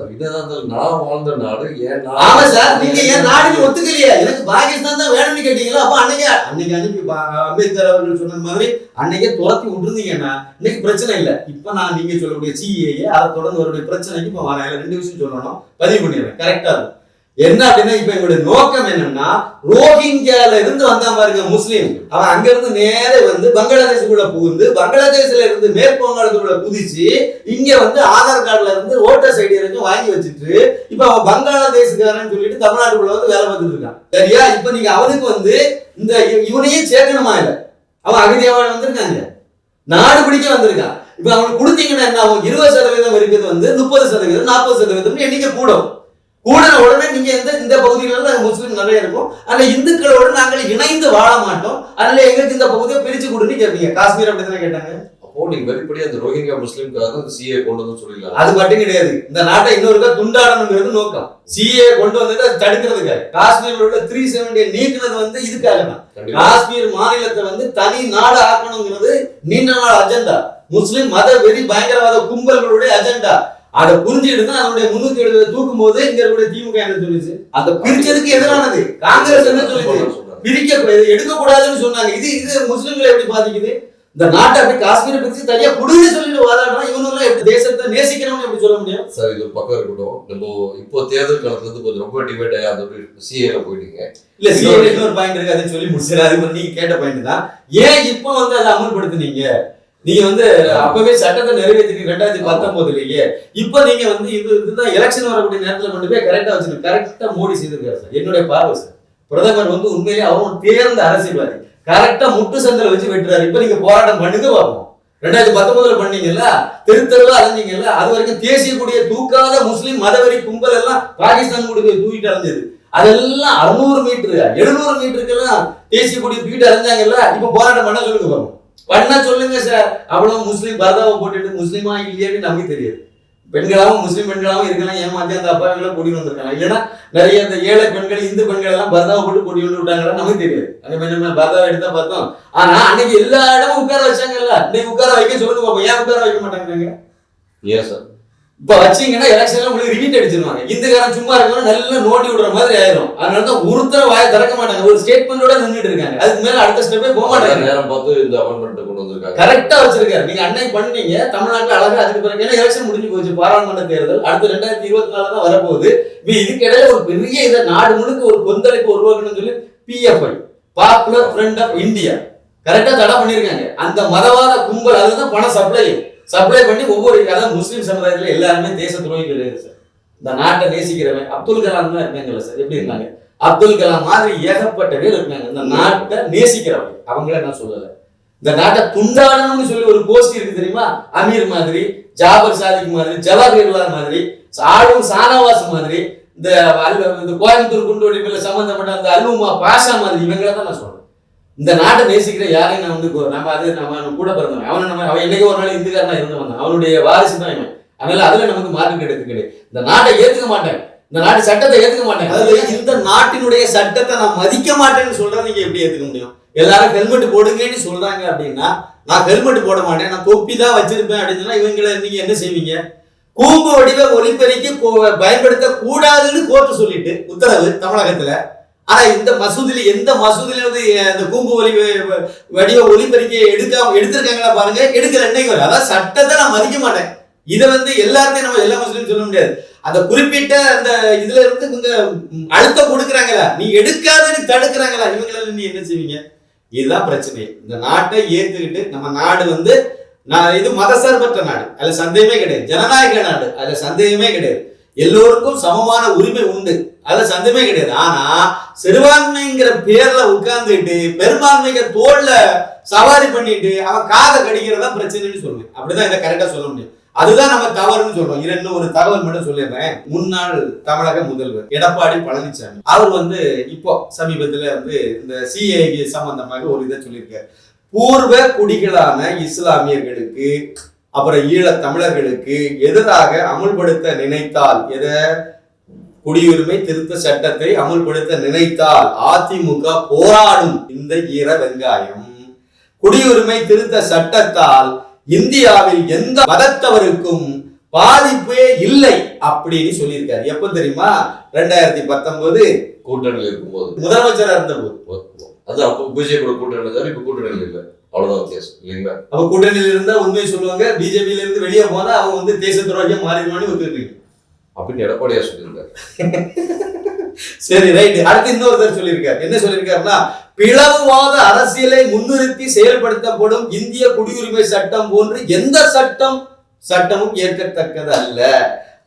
இதுதான் அந்த நான் வாழ்ந்த நாடு ஏன் ஆமா சார் நீங்க ஏன் நாடுன்னு ஒத்துக்கலையா? எனக்கு பாகிஸ்தான் தான் வேணும்னு கேட்டீங்களா? அப்ப அன்னைக்கு அன்னைக்கு அனுப்பி அம்பேத்கர் அவர்கள் சொன்ன மாதிரி அன்னைக்கே துரத்தி விட்டுருந்தீங்கன்னா இன்னைக்கு பிரச்சனை இல்ல. இப்ப நான் நீங்க சொல்லக்கூடிய சிஏஏ அதை தொடர்ந்து வரக்கூடிய பிரச்சனைக்கு இப்ப வரேன். ரெண்டு விஷயம் சொல்லணும். பதிவு பண்ணிடுறேன். கரெக்டா இருக்கும். என்ன அப்படின்னா இப்ப எங்களுடைய நோக்கம் என்னன்னா ரோஹிங்கியால இருந்து வந்தான் பாருங்க முஸ்லீம். அவன் அங்க இருந்து நேரே வந்து பங்களாதேஷுக்குள்ள புகுந்து பங்களாதேஷ்ல இருந்து மேற்கு வங்காளத்துக்குள்ள குதிச்சு இங்க வந்து ஆதார் கார்டுல இருந்து ஓட்டர்ஸ் ஐடி வரைக்கும் வாங்கி வச்சுட்டு இப்ப அவன் பங்களாதேஷ்காரன் சொல்லிட்டு தமிழ்நாட்டுக்குள்ள வந்து வேலை பார்த்துட்டு இருக்கான். சரியா? இப்ப நீங்க அவனுக்கு வந்து இந்த இ- இவனையும் சேர்க்கணுமா இல்ல? அவன் அகதியாவான வந்திருக்காங்க. நாடு பிடிக்க வந்திருக்கான். இப்ப அவனுக்கு கொடுத்தீங்கன்னா என்ன ஆகும்? இருபது சதவீதம் இருக்கிறது வந்து முப்பது சதவீதம் நாற்பது சதவீதம் எண்ணிக்கை கூடும். கூடின உடனே நீங்க இந்த இந்த நாங்க முஸ்லீம் நிறைய இருக்கும். ஆனா இந்துக்களோட நாங்கள் இணைந்து வாழ மாட்டோம். அதனால எங்களுக்கு இந்த பகுதியை பிரிச்சு கொடுன்னு கேட்பீங்க காஷ்மீர் அப்படித்தானே கேட்டாங்க? அப்போ நீங்க வெளிப்படையா அந்த ரோஹிங்கா முஸ்லீம்காக தான் சிஏ கொண்டு வந்து சொல்லிடலாம். அது மட்டும் கிடையாது. இந்த நாட்டை இன்னொருக்கா துண்டாடணுங்கிறது நோக்கம். சிஏ கொண்டு வந்தது தடுக்கிறதுக்காக காஷ்மீர்ல உள்ள த்ரீ செவன்டி நீக்கினது வந்து இதுக்காக தான் காஷ்மீர் மாநிலத்தை வந்து தனி நாடு ஆக்கணுங்கிறது நீண்ட நாள் அஜெண்டா முஸ்லிம் மத வெறி பயங்கரவாத கும்பல்களுடைய அஜெண்டா அதை புரிஞ்சுக்கிட்டு தான் அதனுடைய முன்னூத்தி எழுபது தூக்கும் போது இங்க இருக்கக்கூடிய திமுக என்ன சொல்லுச்சு? அந்த பிரிச்சதுக்கு எதிரானது. காங்கிரஸ் என்ன சொல்லுச்சு. பிரிக்க இது எடுக்கக்கூடாதுன்னு சொன்னாங்க. இது இது முஸ்லிம்களை எப்படி பாதிக்குது? இந்த நாட்டை அப்படி காஷ்மீரை பிரிச்சு தனியா குடுன்னு சொல்லிட்டு வாதாடுறோம் இவனும் எப்படி தேசத்தை நேசிக்கிறவங்க எப்படி சொல்ல முடியும்? சார் இது ஒரு பக்கம் இருக்கட்டும். நம்ம இப்போ தேர்தல் காலத்துல இருந்து கொஞ்சம் ரொம்ப டிபேட் அந்த சிஏல போயிட்டீங்க. இல்ல சிஏ இன்னொரு பாயிண்ட் இருக்கு. அதை சொல்லி முடிச்சிடறாரு அது நீங்க கேட்ட பாயிண்ட் தான். ஏன் இப்போ வந்து அதை அமல்படுத்துனீங்க? நீங்க வந்து அப்பவே சட்டத்தை நிறைவேற்றி ரெண்டாயிரத்தி பத்தொன்பதுலயே இப்போ நீங்க வந்து இது இதுதான் எலெக்ஷன் வரக்கூடிய நேரத்துல கொண்டு போய் கரெக்டா வச்சிருக்க கரெக்டா மோடி செய்திருக்காரு சார். என்னுடைய பார்வை சார். பிரதமர் வந்து உண்மையிலேயே அவரும் தேர்ந்த அரசியல்வாதி. கரெக்டா முட்டு சந்தில வச்சு வெட்டுறாரு. இப்போ நீங்க போராட்டம் பண்ணுங்க பார்ப்போம் ரெண்டாயிரத்தி பத்தொன்பதுல பண்ணீங்கல்ல தெரு தெருவா அலைஞ்சீங்கல்ல அது வரைக்கும் தேசிய கொடியை தூக்காத முஸ்லீம் மதவெறி கும்பல் எல்லாம் பாகிஸ்தான் கூட போய் தூக்கிட்டு அலைஞ்சது. அதெல்லாம் அறுநூறு மீட்டர் எழுநூறு மீட்டருக்கெல்லாம் தேசிய கொடியை தூக்கிட்டு அலைஞ்சாங்கல்ல இப்ப போராட்டம் பண்ண சொல்லுங்க பாப்போம். பண்ண சொல்லுங்க சார். அவ்வளவு முஸ்லீம் பர்தாவை போட்டுட்டு முஸ்லீமா இல்லையான்னு நமக்கு தெரியாது. பெண்களாவும் முஸ்லீம் பெண்களாவும் இருக்கலாம். ஏமாத்தி அந்த அப்பாவிகளை கூட்டிட்டு வந்திருக்காங்க. இல்லைன்னா நிறைய இந்த ஏழை பெண்கள் இந்து பெண்கள் எல்லாம் பர்தாவை போட்டு கூட்டி வந்து விட்டாங்களா நமக்கு தெரியாது. அங்க கொஞ்சம் பர்தாவை எடுத்தா பார்த்தோம். ஆனா அன்னைக்கு எல்லா இடமும் உட்கார வச்சாங்கல்ல. இன்னைக்கு உட்கார வைக்க சொல்லுங்க பாப்போம். ஏன் உட்கார வைக்க மாட்டாங்க ஏன் சார் இப்ப வச்சீங்கன்னா எலெக்ஷன்ல உங்களுக்கு ரிப்பீட் அடிச்சிருவாங்க. இந்துக்காரன் சும்மா இருக்கணும் நல்லா நோண்டி விடுற மாதிரி ஆயிரும். அதனால தான் ஒருத்தர வாயை திறக்க மாட்டாங்க. ஒரு ஸ்டேட்மெண்டோட நின்னுட்டு இருக்காங்க. அதுக்கு மேல அடுத்த ஸ்டெப்பே போக மாட்டாங்க. நேரம் பார்த்து இந்த அமெண்ட்மெண்ட் கொண்டு வந்திருக்காங்க. கரெக்டா வச்சிருக்காரு. நீங்க அன்னைக்கு பண்ணீங்க தமிழ்நாட்டுல அழகா அதுக்கு பிறகு ஏன்னா எலெக்ஷன் முடிஞ்சு போச்சு பாராளுமன்ற தேர்தல். அடுத்து ரெண்டாயிரத்தி இருபத்தி நாலு தான் வரப்போகுது. இதுக்கு இடையில ஒரு பெரிய இதை நாடு முழுக்க ஒரு கொந்தளிப்பு உருவாக்கணும்னு சொல்லி PFI popular front of India கரெக்டா தடை பண்ணிருக்காங்க. அந்த மதவாத கும்பல் அதுதான் பணம் சப்ளை சப்ளை பண்ணி ஒவ்வொரு அதாவது முஸ்லீம் சமுதாயத்தில் எல்லாருமே தேச துரோகி கிடையாது சார். இந்த நாட்டை நேசிக்கிறவன் அப்துல் கலாம் தான் இருந்தாங்கல்ல சார். எப்படி இருந்தாங்க? அப்துல் கலாம் மாதிரி ஏகப்பட்ட பேர் இருக்காங்க. இந்த நாட்டை நேசிக்கிறவங்க. அவங்கள நான் சொல்லலை. இந்த நாட்டை துண்டாடணும்னு சொல்லி ஒரு கோஷ்டி இருக்கு தெரியுமா? அமீர் மாதிரி ஜாபர் சாதிக் மாதிரி ஜவஹர்லால் மாதிரி ஆளும் சானவாஸ் மாதிரி இந்த இந்த கோயம்புத்தூர் குண்டு வெடிப்புல சம்பந்தப்பட்ட அந்த அல்லுமா பாஷா மாதிரி இவங்கள தான் நான் சொல்றேன். இந்த நாட்டை நேசிக்கிற யாரையும் நான் வந்து நம்ம அது நம்ம கூட பிறந்தவன். அவனை நம்ம அவன் என்னைக்கு ஒரு நாள் இந்துக்காரனா இருந்தவன் தான். அவனுடைய வாரிசு தான் இவன். அதனால அதுல நமக்கு மாற்று கிடையாது கிடையாது. இந்த நாட்டை ஏத்துக்க மாட்டேன். இந்த நாட்டு சட்டத்தை ஏத்துக்க மாட்டேன். அதுல இந்த நாட்டினுடைய சட்டத்தை நான் மதிக்க மாட்டேன்னு சொல்றத நீங்க எப்படி ஏத்துக்க முடியும்? எல்லாரும் ஹெல்மெட் போடுங்கன்னு சொல்றாங்க அப்படின்னா நான் ஹெல்மெட் போட மாட்டேன். நான் தொப்பி தான் வச்சிருப்பேன் அப்படின்னு சொன்னா இவங்களை நீங்க என்ன செய்வீங்க? கூம்பு வடிவ ஒலிபெருக்கி கோ- பயன்படுத்த கூடாதுன்னு கோர்ட்டு சொல்லிட்டு உத்தரவு தமிழகத்துல. ஆனா இந்த மசூதியில எந்த மசூதியில வந்து அந்த கூம்பு ஒலி வ- வடிவ ஒலிபெருக்கியை எடுக்காம எடுத்திருக்காங்களா பாருங்க. எடுக்கல என்னைக்கு வரும்? அதான் சட்டத்தை நான் மதிக்க மாட்டேன். இதை வந்து எல்லாருமே நம்ம எல்லா முஸ்லீம் சொல்ல முடியாது. அந்த குறிப்பிட்ட அந்த இதுல இருந்து இவங்க அழுத்தம் கொடுக்குறாங்களா? நீ எடுக்காதன்னு தடுக்கிறாங்களா? இவங்களால நீ என்ன செய்வீங்க? இதுதான் பிரச்சனை. இந்த நாட்டை ஏத்துக்கிட்டு நம்ம நாடு வந்து நான் இது மதசார்பற்ற நாடு. அதுல சந்தேகமே கிடையாது. ஜனநாயக நாடு. அதுல சந்தேகமே கிடையாது. எல்லோருக்கும் சமமான உரிமை உண்டு. அதுல சந்தேகமே கிடையாது. ஆனா சிறுபான்மைங்கிற பேர்ல உட்கார்ந்துட்டு பெரும்பான்மைக்கு தோல்ல சவாரி பண்ணிட்டு அவன் காதை கடிக்கிறதா பிரச்சனைன்னு சொல்லுவேன். அப்படிதான் இதை கரெக்டா சொல்ல முடியும். அதுதான் நம்ம தவறுன்னு சொல்றோம். இரண்டு ஒரு தகவல் மட்டும் சொல்லிடுறேன். முன்னாள் தமிழக முதல்வர் எடப்பாடி பழனிசாமி அவர் வந்து இப்போ சமீபத்துல வந்து இந்த சிஏ சம்பந்தமாக ஒரு இதை சொல்லியிருக்காரு. பூர்வ குடிகளான இஸ்லாமியர்களுக்கு அப்புறம் ஈழத் தமிழர்களுக்கு எதிராக அமுல்படுத்த நினைத்தால் எதை? குடியுரிமை திருத்த சட்டத்தை அமுல்படுத்த நினைத்தால் அதிமுக போராடும் இந்த ஈர வெங்காயம். குடியுரிமை திருத்த சட்டத்தால் இந்தியாவில் எந்த மதத்தவருக்கும் பாதிப்பே இல்லை அப்படின்னு சொல்லியிருக்காரு. எப்ப தெரியுமா? ரெண்டாயிரத்தி பத்தொன்பது கூட்டணியில் இருக்கும்போது. முதலமைச்சரா இருந்தபோது. அது அப்போ பிஜேபியோட கூட்டணி தான் இப்ப கூட்டணியில் இல்லை. அவ்வளவுதான் வித்தியாசம். இல்லைங்களா அப்ப கூட்டணியில இருந்தா உண்மையை சொல்லுவாங்க பிஜேபியில இருந்து வெளியே போனா அவங்க வந்து தேச துரோகியா மாறிடுவான்னு ஒத்துக்கிறீங்க. அப்படின்னு எடப்பாடியார் சொல்லியிருக்காரு சரி ரைட் அடுத்து இன்னொருத்தர் சொல்லியிருக்காரு. என்ன சொல்லியிருக்காருன்னா பிளவுவாத அரசியலை முன்னிறுத்தி செயல்படுத்தப்படும் இந்திய குடியுரிமை சட்டம் போன்று எந்த சட்டம் சட்டமும் ஏற்கத்தக்கது அல்ல.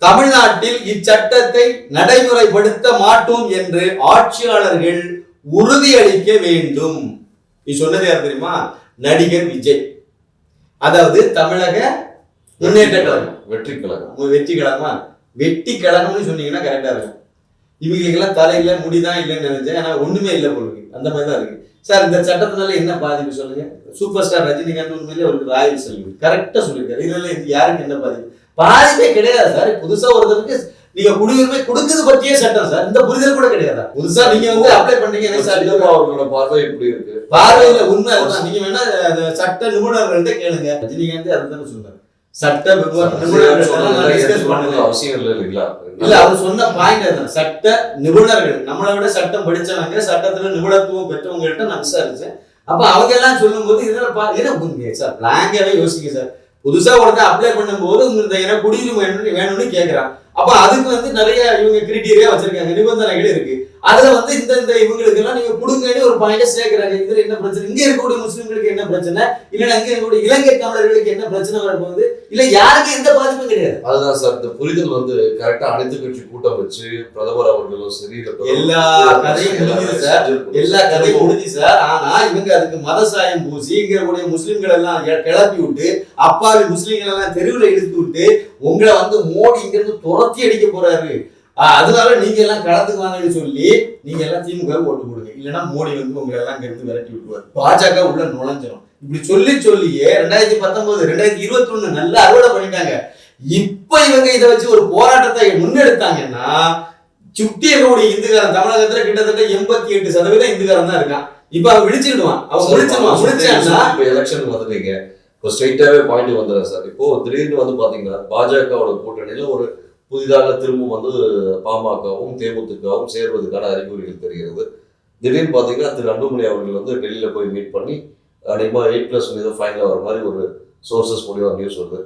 தமிழ்நாட்டில் இச்சட்டத்தை நடைமுறைப்படுத்த மாட்டோம் என்று ஆட்சியாளர்கள் உறுதியளிக்க வேண்டும். நீ சொன்னது யார் தெரியுமா? நடிகர் விஜய். அதாவது தமிழக முன்னேற்ற கழகம் வெற்றி கழகம் வெற்றி கழகமா வெட்டி கழகம்னு சொன்னீங்கன்னா கரெக்டா இருக்கும். இவங்களுக்கெல்லாம் தலையில முடிதான் இல்லைன்னு நினைச்சேன். ஆனா ஒண்ணுமே இல்லை இருக்கு. அந்த மாதிரி தான் இருக்கு. சார் இந்த சட்டத்தினால என்ன பாதிப்பு சொல்லுங்க? சூப்பர் ஸ்டார் ரஜினிகாந்த் உண்மையிலே அவருக்கு ராயல் செல்வி கரெக்டா சொல்லியிருக்காரு. இதுல இது யாருக்கு என்ன பாதிப்பு? பாதிப்பே கிடையாது சார். புதுசா ஒருத்தருக்கு நீங்க குடியுரிமை கொடுக்குறது பற்றியே சட்டம் சார். இந்த புரிதல் கூட கிடையாதா? புதுசா நீங்க வந்து அப்ளை பண்ணீங்க என்ன சார் அவர்களோட பார்வை இப்படி இருக்கு? பார்வையில உண்மை நீங்க வேணா சட்ட நிபுணர்கள்ட்ட கேளுங்க. ரஜினிகாந்த் அதுதானே சட்ட நிபுணர்கள். அவசியம் இல்லை இல்லைங்களா? இல்ல அவர் சொன்ன பாயிண்ட் அதுதான். சட்ட நிபுணர்கள். நம்மளை விட சட்டம் படிச்சவங்க சட்டத்துல நிபுணத்துவம் பெற்றவங்கள்ட்ட நான் விசாரிச்சேன். அப்ப அவங்க எல்லாம் சொல்லும்போது இதெல்லாம் பா என்ன புரியுங்க சார் பிளாங்காவே யோசிக்க சார். புதுசா உடனே அப்ளை பண்ணும்போது உங்களுக்கு ஏன்னா குடியுரிமை வேணும்னு வேணும்னு அப்ப அதுக்கு வந்து நிறைய இவங்க கிரிட்டீரியா வச்சிருக்காங்க. நிபந்தனைகள் இருக்கு. அதுல வந்து இந்த இந்த இவங்களுக்கு எல்லாம் நீங்க கொடுங்கன்னு ஒரு பாயிண்ட சேர்க்கிறாங்க இதுல என்ன பிரச்சனை? இங்க இருக்கக்கூடிய முஸ்லிம்களுக்கு என்ன பிரச்சனை? இல்லைன்னா இங்க இருக்கக்கூடிய இலங்கை தமிழர்களுக்கு என்ன பிரச்சனை வரப்போகுது? இல்ல யாருக்கும் எந்த பாதிப்பும் கிடையாது. அதுதான் சார் இந்த புரிதல் வந்து கரெக்டா அனைத்து கட்சி கூட்டம் வச்சு பிரதமர் அவர்களும் சரி எல்லா கதையும் முடிஞ்சது சார். எல்லா கதையும் முடிஞ்சு சார். ஆனா இவங்க அதுக்கு மத சாயம் பூசி இங்க இருக்கக்கூடிய முஸ்லிம்கள் எல்லாம் கிளப்பி விட்டு அப்பாவி முஸ்லிம்கள் எல்லாம் தெருவுல இழுத்து விட்டு உங்களை வந்து மோடி இங்க இருந்து துரத்தி அடிக்க போறாரு. அதனால நீங்க எல்லாம் களத்துக்கு வாங்கன்னு சொல்லி நீங்க எல்லாம் திமுக ஓட்டு போடுங்க. இல்லைன்னா மோடி வந்து உங்களை எல்லாம் இருந்து விரட்டி விட்டுருவாரு. பாஜக உள்ள நுழைஞ்சிரும். இப்படி சொல்லி சொல்லியே ரெண்டாயிரத்தி பத்தொன்பது ரெண்டாயிரத்தி இருபத்தி ஒண்ணு நல்லா அறுவடை பண்ணிட்டாங்க. இப்ப இவங்க இதை வச்சு ஒரு போராட்டத்தை முன்னெடுத்தாங்கன்னா சுத்தி இருக்கக்கூடிய இந்துக்காரன் தமிழகத்துல கிட்டத்தட்ட எண்பத்தி எட்டு சதவீதம் இந்துக்காரன் தான் இருக்கான். இப்ப அவன் விழிச்சுக்கிடுவான். அவன் விழிச்சிடுவான் விழிச்சான்னா இப்ப எலெக்ஷன் வந்துட்டீங்க. இப்போ ஸ்ட்ரைட்டாவே பாயிண்ட் வந்துடுறேன் சார். இப்போ திடீர்னு வந்து பாத்தீங்கன்னா பாஜகவோட கூட்டணியில ஒரு புதிதாக திரும்ப வந்து பாமகவும் தேமுதிகவும் சேர்வதற்கான அறிகுறிகள் தெரிகிறது. திடீர்னு பாத்தீங்கன்னா திரு அன்புமணி அவர்கள் வந்து டெல்லியில போய் மீட் பண்ணி அதிகமா எயிட் பிளஸ் ஏதோ ஃபைனல் வர மாதிரி ஒரு சோர்சஸ் மூலியமா நியூஸ் வருது.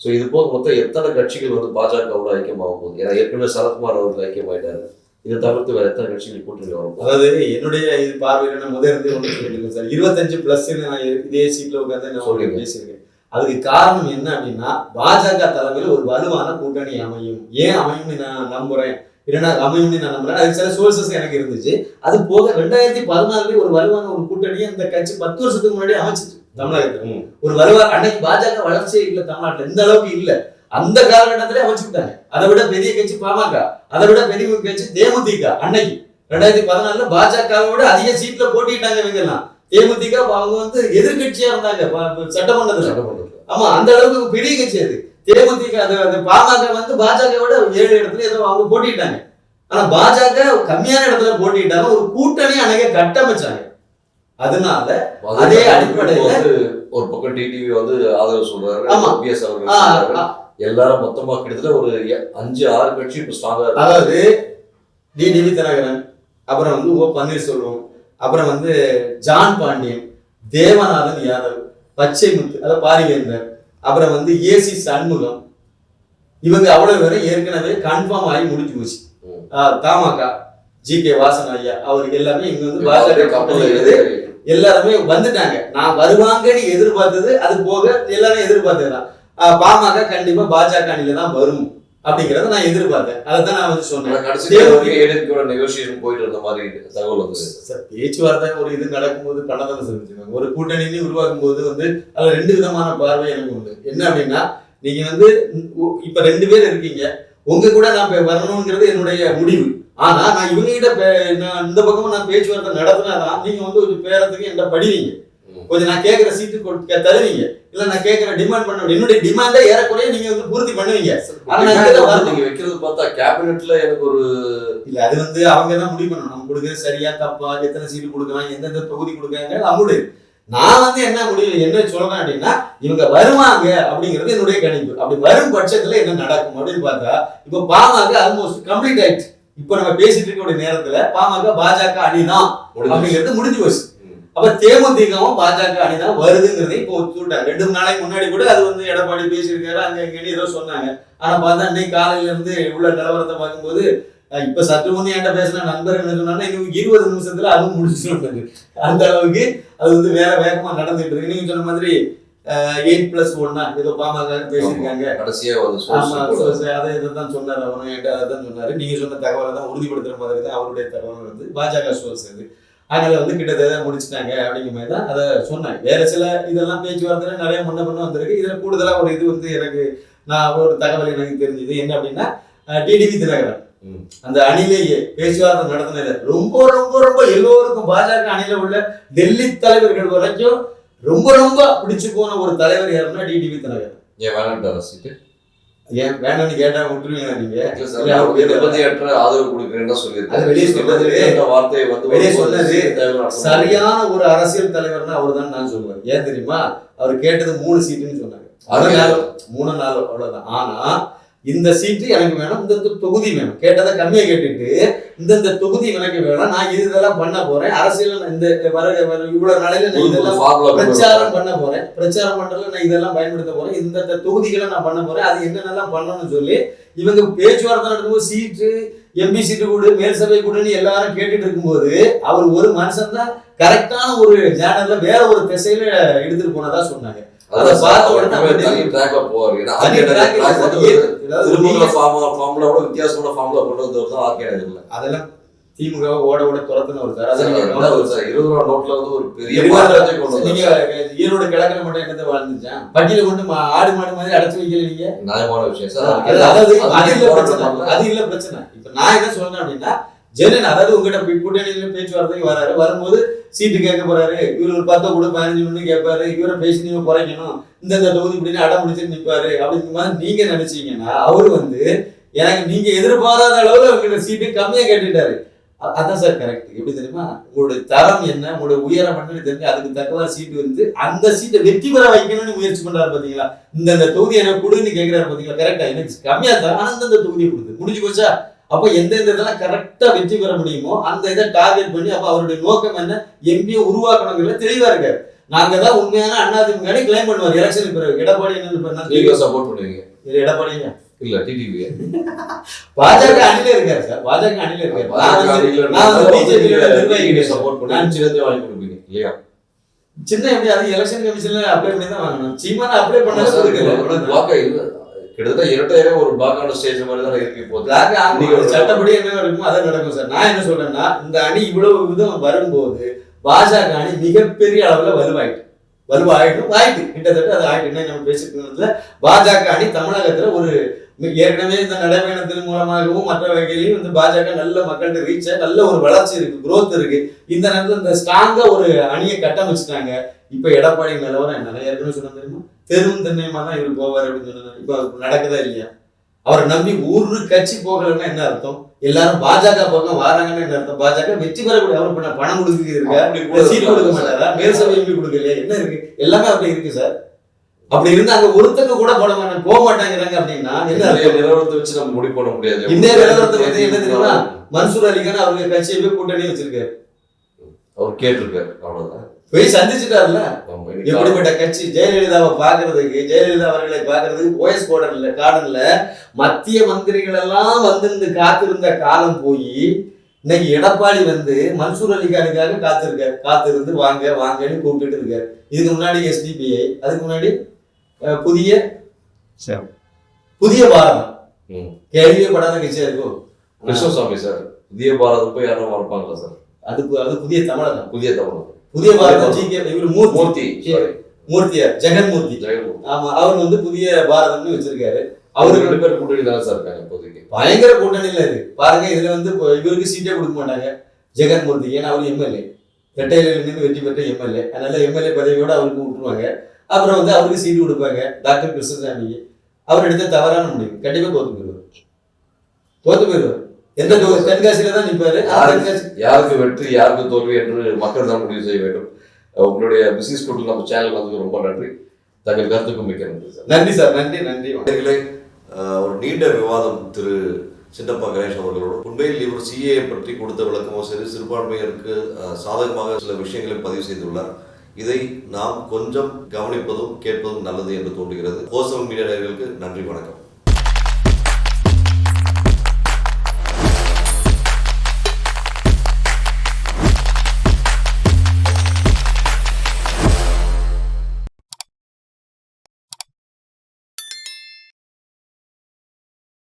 ஸோ இது போக மொத்தம் எத்தனை கட்சிகள் வந்து பாஜகவோட ஐக்கியமாகும் போகுது ஏன்னா ஏற்கனவே சரத்குமார் அவர்கள் ஐக்கியமாயிட்டாரு. இதை தவிர்த்து வேற எத்தனை கட்சிகள் கூட்டணி வரும்? அதாவது என்னுடைய இது பார்வையில முதல் இருந்தே ஒன்று சொல்லிட்டு சார். இருபத்தஞ்சு பிளஸ் நான் இதே சீட்ல உட்காந்து நான் பேசியிருக்கேன். அதுக்கு காரணம் என்ன அப்படின்னா பாஜக தலைமையில் ஒரு வலுவான கூட்டணி அமையும். ஏன் அமையும்னு நான் நம்புறேன். இல்லைன்னா அமையும்னு நான் நம்புறேன் அதுக்கு சில சோர்சஸ் எனக்கு இருந்துச்சு. அது போக ரெண்டாயிரத்தி பதினாலுல ஒரு வலுவான ஒரு கூட்டணியை அந்த கட்சி பத்து வருஷத்துக்கு முன்னாடி அமைச்சிச்சு தமிழகத்துல. ம். ஒரு வலுவா அன்னைக்கு பாஜக வளர்ச்சியே இல்ல தமிழ்நாட்டுல. இந்த அளவுக்கு இல்ல. அந்த காலகட்டத்திலே அமைச்சுக்கிட்டாங்க. அதை விட பெரிய கட்சி பாமக. அதை விட பெரிய கட்சி தேமுதிக அன்னைக்கு. ரெண்டாயிரத்தி பதினாலுல பாஜகவை விட அதிக சீட்ல போட்டிட்டாங்க இவங்க எல்லாம் தேமுதிக அவங்க வந்து எதிர்கட்சியா இருந்தாங்க. சட்டமன்றத்துல சட்டமன்றத்தில். ஆமா அந்த அளவுக்கு பெரிய கட்சி அது. தேமுதிக அது அது பாமக வந்து பாஜக விட ஏழு இடத்துல ஏதோ அவங்க போட்டிட்டாங்க. ஆனா பாஜக கம்மியான இடத்துல போட்டிட்டாலும் ஒரு கூட்டணி அன்னைக்கு கட்டமைச்சாங்க. அதனால அதே அடிப்படையில- வந்து ஒரு பக்கம் டிடிவி வந்து ஆதரவு சொல்றாரு. ஆமா. ஓபிஎஸ் அவர்கள் எல்லாரும் மொத்தமா கிட்டத்தட்ட ஒரு அஞ்சு ஆறு கட்சி இப்ப ஸ்ட்ராங்கா அதாவது டி. டிவி தினகரன் அப்புறம் வந்து ஓ. பன்னீர்செல்வம் அப்புறம் வந்து ஜான் பாண்டியன் தேவநாதன் யாதவ் பச்சைமுத்து அதாவது பாரிவேந்தர் அப்புறம் வந்து ஏசி சண்முகம். இவங்க அவ்வளவு பேரும் ஏற்கனவே கன்ஃபார்ம் ஆகி முடிஞ்சு போச்சு. ம். ஆஹ் தமாக ஜி கே வாசன் ஐயா அவருக்கு எல்லாமே இங்க வந்து ஏறி எல்லாருமே வந்துட்டாங்க. நான் வருவாங்கன்னு எதிர்பார்த்தது அது போக எல்லாரும் எதிர்பார்த்ததுதான். பாமக கண்டிப்பா பாஜக அணியில தான் வரும். அப்படிங்கறத நான் எதிர்பார்த்தேன். அதை தான் நான் வந்து சொன்னேன். negotiation போயிட்டு இருந்த மாதிரி தகவல் வந்தது. சார் பேச்சுவார்த்தை ஒரு இது நடக்கும்போது பண்ணதான் செஞ்சுருக்காங்க ஒரு கூட்டணி உருவாக்கும் போது வந்து அதுல ரெண்டு விதமான பார்வை எனக்கு உண்டு. என்ன அப்படின்னா நீங்க வந்து இப்ப ரெண்டு பேர் இருக்கீங்க. உங்க கூட நான் வரணுங்கிறது என்னுடைய முடிவு. ஆனா நான் இவங்க கிட்ட நான் இந்த பக்கமும் நான் பேச்சுவார்த்தை நடத்தினாதான் நீங்க வந்து கொஞ்சம் பேரத்துக்கு என்ன படிவீங்க. கொஞ்சம் நான் கேட்கிற சீட்டு தருவீங்க. இல்ல நான் கேட்கிற டிமாண்ட் பண்ண என்னுடைய டிமாண்டை ஏறக்குறைய நீங்க வந்து பூர்த்தி பண்ணுவீங்க. நீங்க வைக்கிறது பார்த்தா கேபினெட்ல எனக்கு ஒரு இல்ல அது வந்து அவங்க தான் முடிவு பண்ணணும். நம்ம கொடுக்கறது சரியா தப்பா எத்தனை சீட்டு கொடுக்கலாம் எந்தெந்த தொகுதி கொடுக்காங்க அவங்களுடைய நான் வந்து என்ன முடிவு என்ன சொல்றேன் அப்படின்னா இவங்க வருவாங்க அப்படிங்கிறது என்னுடைய கணிப்பு. அப்படி வரும் பட்சத்துல என்ன நடக்கும் அப்படின்னு பார்த்தா இப்போ பாமக ஆல்மோஸ்ட் கம்ப்ளீட் ஆயிடுச்சு இப்போ நம்ம பேசிட்டு இருக்கக்கூடிய நேரத்துல பாமக பாஜக அணிதான். அப்படிங்கிறது முடிஞ்சு போச்சு. அப்ப தேமுதிகவும் பாஜக அணிதான் வருதுங்கிறதை இப்போ சொல்லிட்டாங்க ரெண்டு நாளைக்கு முன்னாடி கூட அது வந்து எடப்பாடி பேசியிருக்காரு அங்க இங்கன்னு ஏதோ சொன்னாங்க. ஆனா பார்த்தா இன்னைக்கு காலையில இருந்து உள்ள நிலவரத்தை பார்க்கும்போது இப்ப சற்று முன்னே என்கிட்ட பேசின நண்பர் என்ன சொன்னாங்கன்னா இருபது நிமிஷத்துல அதுவும் முடிச்சு சொல்றாரு அந்த அளவுக்கு அது வந்து வேற வேகமா நடந்துட்டு இருக்கு. நீங்க சொன்ன மாதிரி எயிட் பிளஸ் ஒன்னா ஏதோ பாமக பேசியிருக்காங்க. கடைசியா so, அதை இதைத்தான் சொன்னார். அவனும் என்கிட்ட அதான் சொன்னாரு. நீங்க சொன்ன தகவலை தான் உறுதிப்படுத்துற மாதிரி தான் அவருடைய தகவல் வந்து பாஜக சோர்ஸ் அது. அதனால வந்து கிட்டத்தட்ட முடிச்சிட்டாங்க அப்படிங்கிற மாதிரி தான் அதை சொன்னேன் வேற சில இதெல்லாம் பேச்சுவார்த்தை நிறைய முன்ன பண்ண வந்திருக்கு. இதுல கூடுதலா ஒரு இது வந்து எனக்கு நான் ஒரு தகவல் எனக்கு தெரிஞ்சது. என்ன அப்படின்னா டிடிவி தினகரன். அந்த அணிலேயே பேச்சுவார்த்தை நடத்தினது. ரொம்ப ரொம்ப ரொம்ப எல்லோருக்கும் பாஜக அணியில உள்ள டெல்லி தலைவர்கள் வரைக்கும் ரொம்ப ரொம்ப பிடிச்சு போன ஒரு தலைவர் யாருன்னா டிடிவி தினகரன் ஏன் சீட்டு ஏன் வேணும்னு கேட்டா விட்டுருவீங்களா நீங்க? நிபந்தனையற்ற ஆதரவு கொடுக்கிறேன்னு சொல்லியிருக்காரு. வெளியே சொன்னது. இந்த வார்த்தையை வந்து வெளியே சொன்னது. சரியான ஒரு அரசியல் தலைவர்னா அவர் தான் நான் சொல்லுவேன். ஏன் தெரியுமா? அவர் கேட்டது மூணு சீட்டுன்னு சொன்னாங்க நாள் மூணு நாள் அவ்வளவுதான். ஆனா இந்த சீட்டு எனக்கு வேணும் இந்த இந்த தொகுதி வேணும். கேட்டதை கம்மியா கேட்டுட்டு இந்த இந்த தொகுதி எனக்கு வேணும். நான் இது இதெல்லாம் பண்ண போறேன். அரசியல் நான் இந்த வர இவ்வளவு நாளையில நான் இதெல்லாம் பிரச்சாரம் பண்ண போறேன். பிரச்சாரம் பண்றதுல நான் இதெல்லாம் பயன்படுத்த போறேன். இந்த இந்த தொகுதிகளை நான் பண்ண போறேன். அது என்னென்னலாம் பண்ணணும்னு சொல்லி இவங்க பேச்சுவார்த்தை நடக்கும்போது சீட்டு எம்பி சீட்டு கூடு மேல் சபை கூடுன்னு எல்லாரும் கேட்டுட்டு இருக்கும்போது அவர் ஒரு மனுஷன் தான் கரெக்டான ஒரு ஜேனல்ல வேற ஒரு திசையில எடுத்துட்டு போனதா சொன்னாங்க. அதை பார்த்த உடனே ட்ராக்ல போவார் ஏன்னா திருமூல ஃபார்முலா வித்தியாசமான ஃபார்முலா கொண்டு வந்தவர் தான் அதெல்லாம் திமுக ஓட ஓட சார். அதான் ஒரு சார் இருபது ரூபா நோட்ல வந்து ஒரு பெரிய நீங்க ஈரோடு கிழக்குல மட்டும் என்னத்தை வாழ்ந்துச்சான் பட்டியல கொண்டு ஆடு மாடு மாதிரி அடைச்சு வைக்கல நீங்க? நியாயமான விஷயம். சார் அது- இல்ல பிரச்சனை. அது இல்ல பிரச்சனை. இப்ப நான் என்ன சொல்றேன் அப்படின்னா ஜெயலலிதா அதாவது உங்ககிட்ட போய் கூட்டணியில பேச்சுவார்த்தைக்கு வராரு. வரும்போது சீட்டு கேட்க போறாரு. இவர் ஒரு பத்தை கூட பதினஞ்சு நிமிடம் கேட்பாரு. இவரை பேசி நீங்க குறைக்கணும். இந்த இந்த தொகுதி இப்படின்னு அடம் முடிச்சுட்டு நிற்பாரு அப்படிங்கிற மாதிரி நீங்க நினைச்சீங்கன்னா அவரு வந்து எனக்கு நீங்க எதிர்பாராத அளவுல உங்ககிட்ட சீட்டு கம்மியா கேட்டுட்டாரு. அதான் சார் கரெக்ட் எப்படி தெரியுமா? உங்களுடைய தரம் என்ன? உங்களுடைய உயரம் என்னன்னு தெரிஞ்சு அதுக்கு தக்கவாறு சீட்டு வந்து அந்த சீட்டை வெற்றி பெற வைக்கணும்னு முயற்சி பண்றாரு பாத்தீங்களா? இந்த தொகுதி எனக்கு கொடுன்னு கேட்கிறாரு பாத்தீங்களா? கரெக்டா எனக்கு கம்மியா தரம் ஆனா இந்த தொகுதியை கொடுத்து. முடிஞ்சு போச்சா? அப்ப எந்த எந்த இதெல்லாம் கரெக்டா வெற்றி பெற முடியுமோ அந்த இதை டார்கெட் பண்ணி அப்ப அவருடைய நோக்கம் என்ன? எம்பியை உருவாக்கணுங்கிறதுல தெளிவா இருக்காரு. நாங்க தான் உண்மையான அண்ணாதிமுக கிளைம் பண்ணுவார். எலெக்ஷனுக்கு பிறகு. எடப்பாடி என்ன? நீங்க? சப்போர்ட் பண்ணுவீங்க. இது எடப்பாடிங்க இல்ல டிடிவி பாஜக அணில இருக்காரு சார். பாஜக அணில இருக்காரு. நான் பிஜேபி நிர்வாகி சப்போர்ட் பண்ணி சின்னத்தை வாங்கி கொடுப்பீங்க. இல்லையா? சின்ன எப்படி அது எலெக்ஷன் கமிஷன்ல அப்ளை பண்ணி தான் வாங்கணும். சீமான அப்ளை பண்ணாலும் இல்ல கிட்டத்தட்ட இரண்டாயிரம் ஒரு பிளாக்கான ஸ்டேஜ் மாதிரி தான் இருக்கு அது சட்டப்படி என்ன நடக்குமோ அதான் நடக்கும் சார். நான் என்ன சொல்றேன்னா இந்த அணி இவ்வளவு விதம் வரும்போது பாஜக அணி மிகப்பெரிய அளவுல வலுவாயிட்டு வலுவாயிட்டும் ஆயிட்டு கிட்டத்தட்ட அது ஆயிட்டு என்ன நம்ம பேசிட்டு இருந்ததுல பாஜக அணி தமிழகத்துல ஒரு ஏற்கனவே இந்த நடைபயணத்தின் மூலமாகவும் மற்ற வகையிலையும் இந்த பாஜக நல்ல மக்கள்கிட்ட ரீச் நல்ல ஒரு வளர்ச்சி இருக்கு growth இருக்கு. இந்த நேரத்துல இந்த ஸ்ட்ராங்கா ஒரு அணியை கட்டமைச்சிட்டாங்க. இப்ப எடப்பாடி நிலவரம் என்ன ஏற்கனவே சொன்ன தெரியுமா? தெருவும் தென்னையுமா தான் இவர் போவார் அப்படின்னு சொன்னாங்க இப்ப நடக்குதா இல்லையா? அவரை நம்பி ஒரு கட்சி போகலன்னா என்ன அர்த்தம்? எல்லாரும் பாஜக பக்கம் வாராங்கன்னு என்ன அர்த்தம்? பாஜக வெற்றி பெறக்கூடிய அவர் பண்ண பணம் கொடுக்குறீங்க. சீட் கொடுக்க மாட்டாரா? மேல் சபை எம்பி கொடுக்கலையா? என்ன இருக்கு? எல்லாமே அப்படி இருக்கு சார். அப்படி இருந்து அங்க ஒருத்தங்க கூட போட மாட்டாங்க போக மாட்டாங்கிறாங்க அப்படின்னா என்ன நிலவரத்தை வச்சு நம்ம முடிவு பண்ண முடியாது. இந்திய நிலவரத்தை பத்தி என்ன தெரியுமா? மன்சூர் அலிகான் அவங்க கட்சியை போய் கூட்டணி வச்சிருக்காரு. அவர் கேட்டிருக்காரு அவ்வளவுதான். போய் சந்திச்சுட்டாருல எப்படிப்பட்ட கட்சி? ஜெயலலிதாவை பாக்குறதுக்கு ஜெயலலிதா அவர்களை பாக்குறதுக்கு ஓஎஸ் கோடன்ல கார்டன்ல மத்திய மந்திரிகள் எல்லாம் வந்திருந்து காத்திருந்த காலம் போய் இன்னைக்கு எடப்பாடி வந்து மன்சூர் அலிகானுக்காக காத்திருக்காரு. காத்திருந்து வாங்க வாங்கன்னு கூப்பிட்டுட்டு இருக்காரு. இதுக்கு முன்னாடி எஸ்டிபிஐ அதுக்கு முன்னாடி புதிய சரி. புதிய பாரதம். ம். கேள்விப்படாத கட்சியா இருக்கும். கிருஷ்ணசாமி சார் புதிய பாரதம் போய் யாரும் மறப்பாங்களா சார்? அது பு- அது புதிய தமிழகம். புதிய தமிழகம். புதிய பாரதம் ஜி கே இவர் மூர்த்தி. மூர்த்தி மூர்த்தியார் ஜெகன்மூர்த்தி. ஆமா அவர் வந்து புதிய பாரதம்னு வச்சிருக்காரு. அவருக்கு ரெண்டு பேர் கூட்டணி தானே சார் இருக்காங்க இப்போதைக்கு. பயங்கர கூட்டணியில இருக்கு பாருங்க இதுல வந்து இவருக்கு சீட்டே கொடுக்க மாட்டாங்க. ஜெகன்மூர்த்தி. ஏன்னா அவர் எம்எல்ஏ. ரெட்டையில நின்று வெற்றி பெற்ற எம்எல்ஏ. அதனால எம்எல்ஏ பதவியோட அவருக்கு விட்டுருவாங்க. அப்புறம் வந்து அவருக்கு சீட்டு கொடுப்பாங்க. டாக்டர் கிருஷ்ணசாமிக்கு. அவர் எடுத்த தவறான முடிவு. கண்டிப்பா தோத்து போயிடுவார். தோத்து போயிடுவார். எந்த? தென்காசியில தான் தென்காசி யாருக்கு வெற்றி யாருக்கு தோல்வி என்று மக்கள் தான் முடிவு செய்ய வேண்டும். உங்களுடைய பிசினஸ் ஸ்கூட்டில் நம்ம சேனல் வந்ததுக்கு ரொம்ப நன்றி. தங்கள் கருத்துக்கும் மிக்க நன்றி சார். நன்றி சார். நன்றி நன்றி. ஒரு நீண்ட விவாதம் திரு சின்னப்பா கணேஷ் அவர்களோடு. உண்மையில் இவர் சிஏ பற்றி கொடுத்த விளக்கமோ சரி சிறுபான்மையருக்கு சாதகமாக சில விஷயங்களை பதிவு செய்துள்ளார். இதை நாம் கொஞ்சம் கவனிப்பதும் கேட்பதும் நல்லது என்று தோன்றுகிறது. கோசம் மீடியா நேயர்களுக்கு நன்றி வணக்கம்.